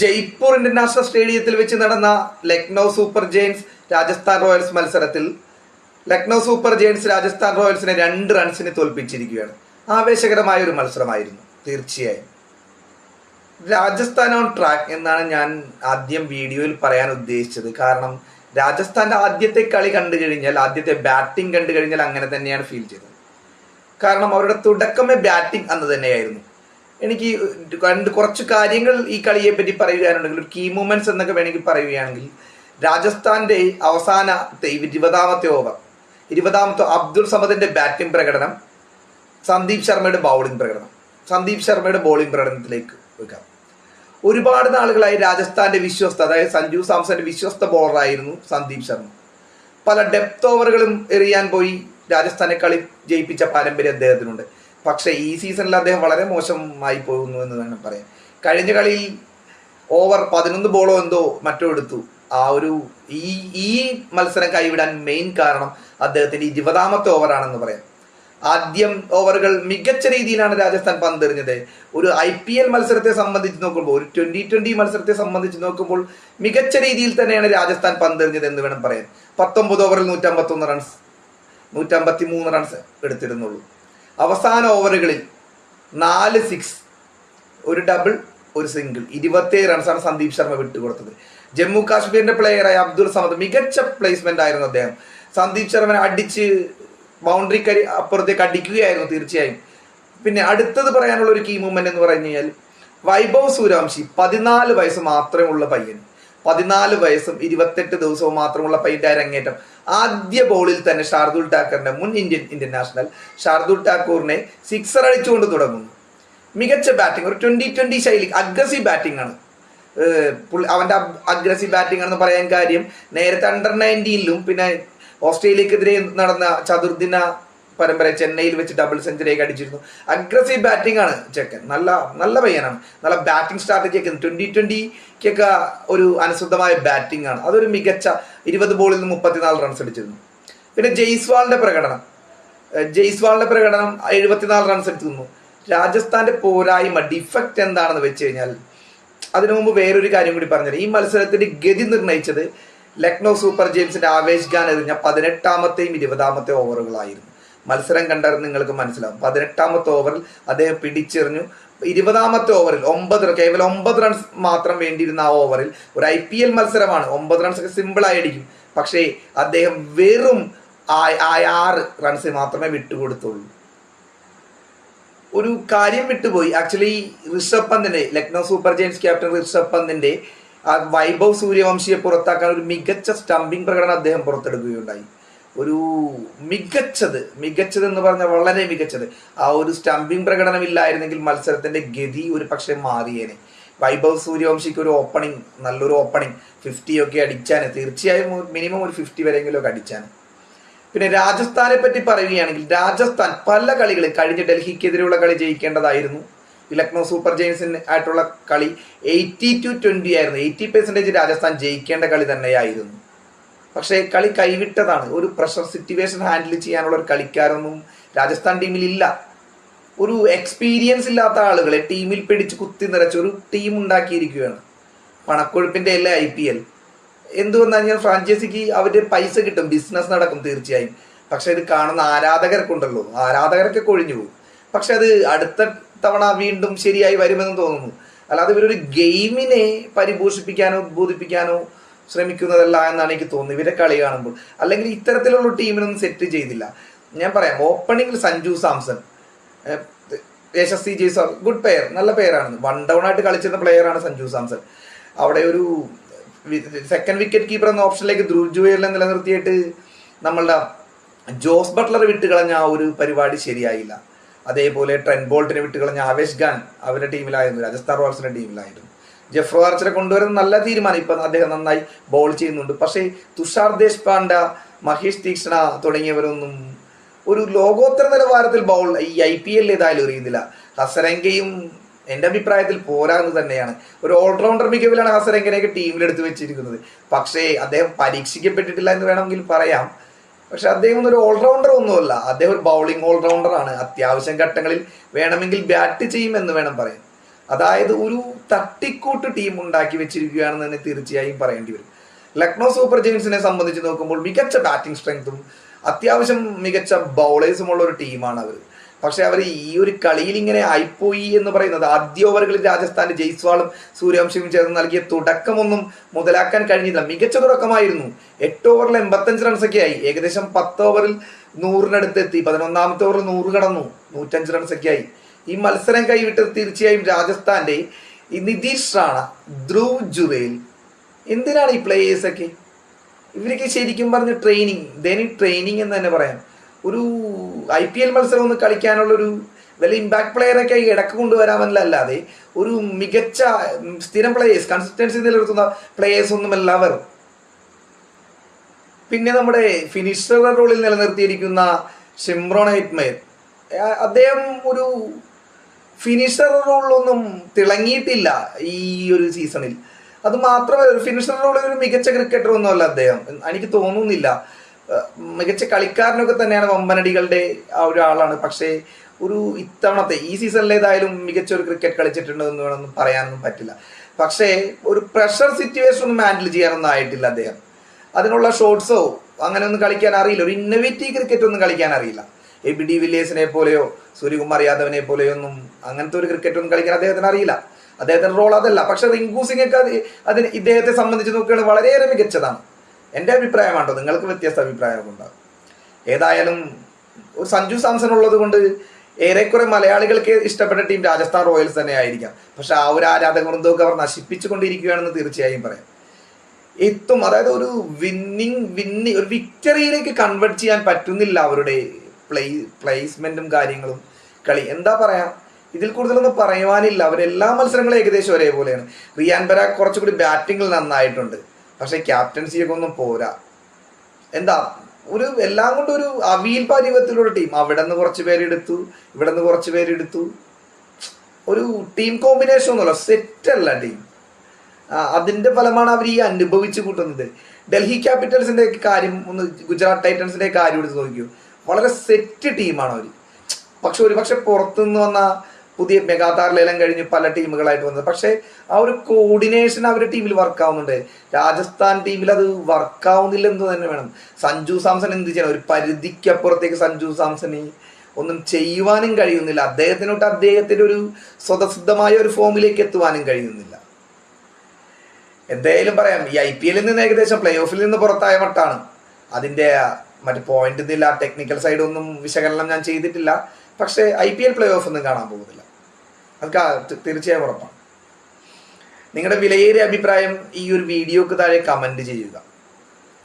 Jaipur international സ്റ്റേഡിയത്തിൽ വെച്ച് നടന്ന Lucknow Super Giants Rajasthan Royals മത്സരത്തിൽ ലക്നൗ സൂപ്പർ ജെയിൻസ് രാജസ്ഥാൻ റോയൽസിനെ രണ്ട് റൺസിന് തോൽപ്പിച്ചിരിക്കുകയാണ്. ആവേശകരമായ ഒരു മത്സരമായിരുന്നു തീർച്ചയായും. രാജസ്ഥാൻ ഓൺ ട്രാക്ക് എന്നാണ് ഞാൻ ആദ്യം വീഡിയോയിൽ പറയാൻ ഉദ്ദേശിച്ചത്. കാരണം രാജസ്ഥാന്റെ ആദ്യത്തെ കളി കണ്ടു കഴിഞ്ഞാൽ ആദ്യത്തെ ബാറ്റിംഗ് കണ്ടു കഴിഞ്ഞാൽ അങ്ങനെ തന്നെയാണ് ഫീൽ ചെയ്തത്. കാരണം അവരുടെ തുടക്കമേ ബാറ്റിംഗ് അന്ന് തന്നെയായിരുന്നു. എനിക്ക് രണ്ട് കുറച്ച് കാര്യങ്ങൾ ഈ കളിയെ പറ്റി പറയുകയാണെങ്കിൽ ഒരു കീ മൂമെന്റ്സ് എന്നൊക്കെ വേണമെങ്കിൽ പറയുകയാണെങ്കിൽ രാജസ്ഥാന്റെ അവസാനത്തെ ഇരുപതാമത്തെ ഓവർ ഇരുപതാമത്തെ അബ്ദുൾ സമദിന്റെ ബാറ്റിംഗ് പ്രകടനം സന്ദീപ് ശർമ്മയുടെ ബൗളിംഗ് പ്രകടനം. സന്ദീപ് ശർമ്മയുടെ ബോളിംഗ് പ്രകടനത്തിലേക്ക് വെക്കാം. ഒരുപാട് നാളുകളായി രാജസ്ഥാന്റെ വിശ്വസ്ത അതായത് സഞ്ജു സാംസന്റെ വിശ്വസ്ത ബോളറായിരുന്നു സന്ദീപ് ശർമ്മ. പല ഡെപ്ത് ഓവറുകളും എറിയാൻ പോയി രാജസ്ഥാനെ കളി ജയിപ്പിച്ച പാരമ്പര്യം അദ്ദേഹത്തിനുണ്ട്. പക്ഷേ ഈ സീസണിൽ അദ്ദേഹം വളരെ മോശമായി പോകുന്നു എന്ന് വേണം പറയാം കഴിഞ്ഞ കളിയിൽ ഓവർ പതിനൊന്ന് ബോളോ എന്തോ മറ്റോ എടുത്തു. ആ ഒരു ഈ ഈ മത്സരം കൈവിടാൻ മെയിൻ കാരണം അദ്ദേഹത്തിന്റെ ഇരുപതാമത്തെ ഓവറാണെന്ന് പറയാം. ആദ്യം ഓവറുകൾ മികച്ച രീതിയിലാണ് രാജസ്ഥാൻ പന്തെറിഞ്ഞത്. ഒരു ഐ പി എൽ മത്സരത്തെ സംബന്ധിച്ച് നോക്കുമ്പോൾ ഒരു ട്വന്റി ട്വന്റി മത്സരത്തെ സംബന്ധിച്ച് നോക്കുമ്പോൾ മികച്ച രീതിയിൽ തന്നെയാണ് രാജസ്ഥാൻ പന്തെറിഞ്ഞത് എന്ന് വേണം പറയാൻ. പത്തൊമ്പത് ഓവറിൽ നൂറ്റമ്പത്തൊന്ന് റൺസ് നൂറ്റമ്പത്തി മൂന്ന് റൺസ് എടുത്തിരുന്നുള്ളൂ. അവസാന ഓവറുകളിൽ നാല് സിക്സ് ഒരു ഡബിൾ ഒരു സിംഗിൾ ഇരുപത്തേഴ് റൺസാണ് സന്ദീപ് ശർമ്മ വിട്ടുകൊടുത്തത്. ജമ്മു കാശ്മീരിന്റെ പ്ലെയറായ അബ്ദുൾ സമദ് മികച്ച പ്ലേസ്മെന്റ് ആയിരുന്നു അദ്ദേഹം. സന്ദീപ് ശർമ്മനെ അടിച്ച് ബൗണ്ടറി കരി അപ്പുറത്തേക്ക് അടിക്കുകയായിരുന്നു തീർച്ചയായും. പിന്നെ അടുത്തത് പറയാനുള്ള ഒരു കീ മൂവ്മെന്റ് എന്ന് പറഞ്ഞു കഴിഞ്ഞാൽ വൈഭവ് സൂര്യവംശി പതിനാല് വയസ്സ് മാത്രമുള്ള പയ്യൻ. പതിനാല് വയസ്സും ഇരുപത്തെട്ട് ദിവസവും മാത്രമുള്ള പയ്യന്റെ അരങ്ങേറ്റം. ആദ്യ ബോളിൽ തന്നെ ഷാർദുൽ ഠാക്കറിന്റെ മുൻ ഇന്ത്യൻ ഇന്ത്യൻ നാഷണൽ ഷാർദുൽ ഠാക്കൂറിനെ സിക്സർ അടിച്ചുകൊണ്ട് തുടങ്ങുന്നു. മികച്ച ബാറ്റിംഗ് ഒരു ട്വന്റി ട്വന്റി ശൈലി അഗ്രസീവ് ബാറ്റിംഗ് ആണ്. അവന്റെ അഗ്രസീവ് ബാറ്റിംഗ് ആണെന്ന് പറയാൻ കാര്യം നേരത്തെ അണ്ടർ നയന്റീനിലും പിന്നെ ഓസ്ട്രേലിയക്കെതിരെ നടന്ന ചതുർദിന പരമ്പര ചെന്നൈയിൽ വെച്ച് ഡബിൾ സെഞ്ചുറി ഒക്കെ അടിച്ചിരുന്നു. അഗ്രസീവ് ബാറ്റിംഗ് ആണ് ചെക്കൻ. നല്ല നല്ല പയ്യനാണ്. നല്ല ബാറ്റിംഗ് സ്ട്രാറ്റജി ഒക്കെ. ട്വന്റി ട്വന്റിക്കൊക്കെ ഒരു അനുസൃതമായ ബാറ്റിംഗ് ആണ്. അതൊരു മികച്ച ഇരുപത് ബോളിൽ നിന്ന് മുപ്പത്തിനാല് റൺസ് അടിച്ചിരുന്നു. പിന്നെ ജയ്സ്വാളിന്റെ പ്രകടനം. ജെയ്സ്വാളിന്റെ പ്രകടനം എഴുപത്തിനാല് റൺസ് എടുത്തു എടുത്തിരുന്നു രാജസ്ഥാന്റെ പോരായ്മ ഡിഫക്റ്റ് എന്താണെന്ന് വെച്ച് കഴിഞ്ഞാൽ അതിനു മുമ്പ് വേറൊരു കാര്യം കൂടി പറഞ്ഞത് ഈ മത്സരത്തിന്റെ ഗതി നിർണയിച്ചത് ലക്നൗ സൂപ്പർ ജെയിംസിന്റെ ആവേശ് ഖാൻ എറിഞ്ഞ പതിനെട്ടാമത്തെയും ഇരുപതാമത്തെ ഓവറുകളായിരുന്നു മത്സരം കണ്ടാൽ നിങ്ങൾക്ക് മനസ്സിലാവും. പതിനെട്ടാമത്തെ ഓവറിൽ അദ്ദേഹം പിടിച്ചെറിഞ്ഞു. ഇരുപതാമത്തെ ഓവറിൽ ഒമ്പത് കേവലം ഒമ്പത് റൺസ് മാത്രം വേണ്ടിയിരുന്ന ആ ഓവറിൽ ഒരു ഐ പി എൽ മത്സരമാണ്. ഒമ്പത് റൺസ് ഒക്കെ സിമ്പിൾ അടിക്കും പക്ഷേ അദ്ദേഹം വെറും ആറ് റൺസ് മാത്രമേ വിട്ടുകൊടുത്തുള്ളൂ. ഒരു കാര്യം വിട്ടുപോയി. ആക്ച്വലി ഋഷഭ് പന്തിന്റെ Lucknow Super Giants captain Rishabh പന്തിന്റെ വൈഭവ് സൂര്യവംശിയെ പുറത്താക്കാൻ ഒരു മികച്ച സ്റ്റംപിംഗ് പ്രകടനം അദ്ദേഹം പുറത്തെടുക്കുകയുണ്ടായി. ഒരു മികച്ചത് മികച്ചത് എന്ന് പറഞ്ഞാൽ വളരെ മികച്ചത്. ആ ഒരു സ്റ്റംപിംഗ് പ്രകടനം ഇല്ലായിരുന്നെങ്കിൽ മത്സരത്തിന്റെ ഗതി ഒരു പക്ഷേ മാറിയേനെ. വൈഭവ് സൂര്യവംശിക്ക് ഒരു ഓപ്പണിംഗ് നല്ലൊരു ഓപ്പണിംഗ് ഫിഫ്റ്റി ഒക്കെ അടിച്ചാന്. തീർച്ചയായും മിനിമം ഒരു ഫിഫ്റ്റി വരെയെങ്കിലും ഒക്കെ അടിച്ചാന്. പിന്നെ രാജസ്ഥാനെ പറ്റി പറയുകയാണെങ്കിൽ രാജസ്ഥാൻ പല കളികളും കഴിഞ്ഞ ഡൽഹിക്കെതിരെയുള്ള കളി ജയിക്കേണ്ടതായിരുന്നു. ഇലക്നോ ലക്നൗ സൂപ്പർ ജെയിൻസിന് ആയിട്ടുള്ള കളി എയ്റ്റി ടു ട്വന്റി ആയിരുന്നു. എയ്റ്റി പെർസെന്റേജ് രാജസ്ഥാൻ ജയിക്കേണ്ട കളി തന്നെയായിരുന്നു. പക്ഷേ കളി കൈവിട്ടതാണ്. ഒരു പ്രഷർ സിറ്റുവേഷൻ ഹാൻഡിൽ ചെയ്യാനുള്ള ഒരു കളിക്കാരൊന്നും രാജസ്ഥാൻ ടീമിൽ ഇല്ല ഒരു എക്സ്പീരിയൻസ് ഇല്ലാത്ത ആളുകളെ ടീമിൽ പിടിച്ച് കുത്തി നിറച്ച് ഒരു ടീം ഉണ്ടാക്കിയിരിക്കുകയാണ്. പണക്കൊഴുപ്പിന്റെ അല്ലേ ഐ പി എൽ. എന്ത് വന്നു കഴിഞ്ഞാൽ ഫ്രാഞ്ചൈസിക്ക് അവരുടെ പൈസ കിട്ടും ബിസിനസ് നടക്കും തീർച്ചയായും. പക്ഷെ ഇത് കാണുന്ന ആരാധകർക്കുണ്ടല്ലോ. ആരാധകരൊക്കെ കൊഴിഞ്ഞു പോകും. പക്ഷെ അത് അടുത്ത തവണ വീണ്ടും ശരിയായി വരുമെന്ന് തോന്നുന്നു. അല്ലാതെ ഇവരൊരു ഗെയിമിനെ പരിപോഷിപ്പിക്കാനോ ഉദ്ബോധിപ്പിക്കാനോ ശ്രമിക്കുന്നതല്ല എന്നാണ് എനിക്ക് തോന്നുന്നത്. ഇവരെ കളി കാണുമ്പോൾ. അല്ലെങ്കിൽ ഇത്തരത്തിലുള്ള ടീമിനൊന്നും സെറ്റ് ചെയ്തില്ല. ഞാൻ പറയാം ഓപ്പണിംഗിൽ സഞ്ജു സാംസൺ യശസ്വി ജയ്സ്വാൾ ഗുഡ് പെയർ നല്ല പെയറാണ് വൺ ഡൗൺ ആയിട്ട് കളിച്ചിരുന്ന പ്ലെയറാണ് സഞ്ജു സാംസൺ. അവിടെ ഒരു സെക്കൻഡ് വിക്കറ്റ് കീപ്പർ എന്ന ഓപ്ഷനിലേക്ക് ധ്രുവ് നിലനിർത്തിയിട്ട് നമ്മളുടെ ജോസ് ബട്ട്ലർ വിട്ടുകളഞ്ഞ ആ ഒരു പരിപാടി ശരിയായില്ല. അതേപോലെ ട്രെൻ ബോൾട്ടിനെ വിട്ട് കളഞ്ഞ ആവേശ് ഖാൻ അവരുടെ ടീമിലായിരുന്നു രാജസ്ഥാൻ റോയൽസിന്റെ ടീമിലായിരുന്നു. ജെഫ്രോ ആർച്ചറെ കൊണ്ടുവരുന്ന നല്ല തീരുമാനം. ഇപ്പം അദ്ദേഹം നന്നായി ബോൾ ചെയ്യുന്നുണ്ട്. പക്ഷേ തുഷാർ ദേശ്പാണ്ഡ മഹേഷ് തീക്ഷണ തുടങ്ങിയവരൊന്നും ഒരു ലോകോത്തര നിലവാരത്തിൽ ബൗൾ ഈ ഐ പി എല്ലിൽ ഏതായാലും എറിയുന്നില്ല. ഹസരംഗയും എന്റെ അഭിപ്രായത്തിൽ പോരാന്ന് തന്നെയാണ്. ഒരു ഓൾറൗണ്ടർ മികവിലാണ് ഹസരംഗനെയൊക്കെ ടീമിലെടുത്ത് വെച്ചിരിക്കുന്നത്. പക്ഷേ അദ്ദേഹം പരീക്ഷിക്കപ്പെട്ടിട്ടില്ല എന്ന് വേണമെങ്കിൽ പറയാം. പക്ഷെ അദ്ദേഹം ഒരു ഓൾറൗണ്ടർ ഒന്നുമല്ല. അദ്ദേഹം ഒരു ബൗളിംഗ് ഓൾറൗണ്ടർ ആണ്. അത്യാവശ്യം ഘട്ടങ്ങളിൽ വേണമെങ്കിൽ ബാറ്റ് ചെയ്യുമെന്ന് വേണം പറയാൻ. അതായത് ഒരു തട്ടിക്കൂട്ട് ടീം ഉണ്ടാക്കി വെച്ചിരിക്കുകയാണെന്ന് തന്നെ തീർച്ചയായും പറയേണ്ടി വരും. ലക്നോ സൂപ്പർ ജെയിംസിനെ സംബന്ധിച്ച് നോക്കുമ്പോൾ മികച്ച ബാറ്റിംഗ് സ്ട്രെങ്ത്തും അത്യാവശ്യം മികച്ച ബൗളേഴ്സും ഉള്ള ഒരു ടീമാണ് അവർ പക്ഷെ അവർ ഈ ഒരു കളിയിൽ ഇങ്ങനെ ആയിപ്പോയി എന്ന് പറയുന്നത് ആദ്യ ഓവറുകളിൽ രാജസ്ഥാന്റെ ജയ്സ്വാളും സൂര്യവംശിയും ചേർന്ന് നൽകിയ തുടക്കമൊന്നും മുതലാക്കാൻ കഴിഞ്ഞില്ല. മികച്ച തുടക്കമായിരുന്നു. എട്ട് ഓവറിൽ എൺപത്തഞ്ച് റൺസൊക്കെ ആയി. ഏകദേശം പത്ത് ഓവറിൽ നൂറിനടുത്ത് എത്തി പതിനൊന്നാമത്തെ ഓവറിൽ നൂറ് കടന്നു. നൂറ്റഞ്ച് റൺസൊക്കെ ആയി. ഈ മത്സരം കൈവിട്ടത് തീർച്ചയായും രാജസ്ഥാന്റെ ഈ നിതീഷ് റാണ ധ്രുവ് ജുറേൽ എന്തിനാണ് ഈ പ്ലേയേഴ്സൊക്കെ ഇവരൊക്കെ ശരിക്കും പറഞ്ഞ ട്രെയിനിങ് ദേനി ട്രെയിനിങ് എന്ന് തന്നെ പറയാം. ഒരു ഐ പി എൽ മത്സരം ഒന്ന് കളിക്കാനുള്ള ഒരു വലിയ ഇമ്പാക്ട് പ്ലെയറൊക്കെ ഇടയ്ക്ക് കൊണ്ടുവരാമെന്നല്ലാതെ ഒരു മികച്ച സ്ഥിരം പ്ലേയേഴ്സ് കൺസിസ്റ്റൻസി നിലനിർത്തുന്ന പ്ലേയേഴ്സ് ഒന്നുമല്ല വെറും പിന്നെ നമ്മുടെ ഫിനിഷർ റോളിൽ നിലനിർത്തിയിരിക്കുന്ന ഷിംറോൺ ഹിറ്റ്മയർ അദ്ദേഹം ഒരു ഫിനിഷർ റോളിലൊന്നും തിളങ്ങിയിട്ടില്ല ഈ ഒരു സീസണിൽ അത് മാത്രമല്ല ഒരു ഫിനിഷർ റോളിൽ ഒരു മികച്ച ക്രിക്കറ്റർ ഒന്നുമല്ല അദ്ദേഹം. എനിക്ക് തോന്നുന്നില്ല. മികച്ച കളിക്കാരനൊക്കെ തന്നെയാണ് വമ്പനടികളുടെ ആ ഒരാളാണ് പക്ഷേ ഒരു ഇത്തവണത്തെ ഈ സീസണിലേതായാലും മികച്ച ഒരു ക്രിക്കറ്റ് കളിച്ചിട്ടുണ്ട് എന്ന് വേണമെന്ന് പറയാനൊന്നും പറ്റില്ല. പക്ഷേ ഒരു പ്രഷർ സിറ്റുവേഷൻ ഒന്നും ഹാൻഡിൽ ചെയ്യാനൊന്നും ആയിട്ടില്ല അദ്ദേഹം. അതിനുള്ള ഷോട്ട്സോ അങ്ങനെ ഒന്നും കളിക്കാൻ അറിയില്ല. ഒരു ഇന്നോവേറ്റീവ് ക്രിക്കറ്റ് ഒന്നും കളിക്കാൻ അറിയില്ല. എ ബി ഡി വില്ലേഴ്സിനെ പോലെയോ സൂര്യകുമാർ യാദവിനെ പോലെയോ ഒന്നും അങ്ങനത്തെ ഒരു ക്രിക്കറ്റ് ഒന്നും കളിക്കാൻ അദ്ദേഹത്തിന് അറിയില്ല. അദ്ദേഹത്തിന്റെ റോൾ അതല്ല. പക്ഷെ റിങ്കു സിംഗ് ഒക്കെ അത് അതിന് ഇദ്ദേഹത്തെ സംബന്ധിച്ച് നോക്കുകയാണെങ്കിൽ വളരെയേറെ മികച്ചതാണ്. എന്റെ അഭിപ്രായമാണോ നിങ്ങൾക്ക് വ്യത്യസ്ത അഭിപ്രായമുണ്ടാകും ഏതായാലും ഒരു സഞ്ജു സാംസൺ ഉള്ളത് കൊണ്ട് ഏറെക്കുറെ മലയാളികൾക്ക് ഇഷ്ടപ്പെട്ട ടീം രാജസ്ഥാൻ റോയൽസ് തന്നെ ആയിരിക്കാം. പക്ഷെ ആ ഒരു ആരാധക വൃന്ദമൊക്കെ അവർ നശിപ്പിച്ചുകൊണ്ടിരിക്കുകയാണെന്ന് തീർച്ചയായും പറയാം. എത്തും അതായത് ഒരു വിന്നിങ് വിന്നി ഒരു വിക്ടറിയിലേക്ക് കൺവേർട്ട് ചെയ്യാൻ പറ്റുന്നില്ല അവരുടെ പ്ലേ പ്ലേസ്മെന്റും കാര്യങ്ങളും കളി. എന്താ പറയാ? ഇതിൽ കൂടുതലൊന്നും പറയുവാനില്ല. അവരെല്ലാ മത്സരങ്ങളും ഏകദേശം ഒരേപോലെയാണ്. റിയാൻ ബരാഗ് കുറച്ചുകൂടി ബാറ്റിംഗിൽ നന്നായിട്ടുണ്ട്. പക്ഷെ ക്യാപ്റ്റൻസിയൊക്കെ ഒന്നും പോരാ. എന്താ? ഒരു എല്ലാം കൊണ്ടും ഒരു അവീൽ പരിവത്തിലുള്ള ടീം അവിടെ നിന്ന് കുറച്ച് പേരെടുത്തു ഇവിടെ നിന്ന് കുറച്ച് പേരെടുത്തു ഒരു ടീം കോമ്പിനേഷൻ ഒന്നുമല്ല സെറ്റ് അല്ല ടീം അതിന്റെ ഫലമാണ് അവർ ഈ അനുഭവിച്ചു കൂട്ടുന്നത്. ഡൽഹി ക്യാപിറ്റൽസിന്റെ കാര്യം ഒന്ന് ഗുജറാത്ത് ടൈറ്റൻസിന്റെ കാര്യം എടുത്ത് നോക്കിയോ വളരെ സെറ്റ് ടീമാണ് അവർ പക്ഷെ ഒരു പക്ഷെ പുറത്തുനിന്ന് വന്ന പുതിയ മെഗാതാർ ലേലം കഴിഞ്ഞ് പല ടീമുകളായിട്ട് വന്നത്. പക്ഷെ ആ ഒരു കോർഡിനേഷൻ അവരുടെ ടീമിൽ വർക്ക് ആവുന്നുണ്ട്. രാജസ്ഥാൻ ടീമിൽ അത് വർക്ക് ആവുന്നില്ല എന്ന് തന്നെ വേണം. സഞ്ജു സാംസൺ എന്ത് ചെയ്യണം? ഒരു പരിധിക്കപ്പുറത്തേക്ക് സഞ്ജു സാംസന് ഒന്നും ചെയ്യുവാനും കഴിയുന്നില്ല. അദ്ദേഹത്തിനോട്ട് അദ്ദേഹത്തിന്റെ ഒരു സ്വതസിദ്ധമായ ഒരു ഫോമിലേക്ക് എത്തുവാനും കഴിയുന്നില്ല. എന്തായാലും പറയാം ഈ ഐ പി എല്ലിൽ നിന്ന് ഏകദേശം പ്ലേ ഓഫിൽ നിന്ന് പുറത്തായ മട്ടാണ് അതിന്റെ മറ്റു പോയിന്റ് ഇതില്ല ടെക്നിക്കൽ സൈഡ് ഒന്നും വിശകലനം ഞാൻ ചെയ്തിട്ടില്ല. പക്ഷേ I P L play off ഒന്നും കാണാൻ പോകുന്നില്ല. അത് തീർച്ചയായും ഉറപ്പാണ്. നിങ്ങളുടെ വിലയേറിയ അഭിപ്രായം ഈ ഒരു വീഡിയോക്ക് താഴെ കമന്റ് ചെയ്യുക.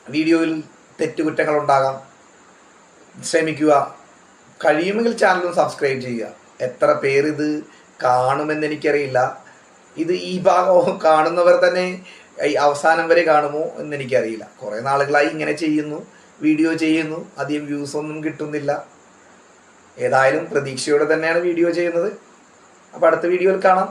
വീഡിയോയിൽ തെറ്റുകുറ്റങ്ങൾ ഉണ്ടാകാം. ശ്രമിക്കുക. കഴിയുമെങ്കിൽ ചാനലും സബ്സ്ക്രൈബ് ചെയ്യുക. എത്ര പേര് ഇത് കാണുമെന്ന് എനിക്കറിയില്ല. ഇത് ഈ ഭാഗം കാണുന്നവർ തന്നെ അവസാനം വരെ കാണുമോ എന്ന് എനിക്കറിയില്ല. കുറേ നാളുകളായി ഇങ്ങനെ ചെയ്യുന്നു. വീഡിയോ ചെയ്യുന്നു. അധികം വ്യൂസ് ഒന്നും കിട്ടുന്നില്ല. ഏതായാലും പ്രതീക്ഷയോടെ തന്നെയാണ് വീഡിയോ ചെയ്യുന്നത്. അപ്പോൾ അടുത്ത വീഡിയോയിൽ കാണാം.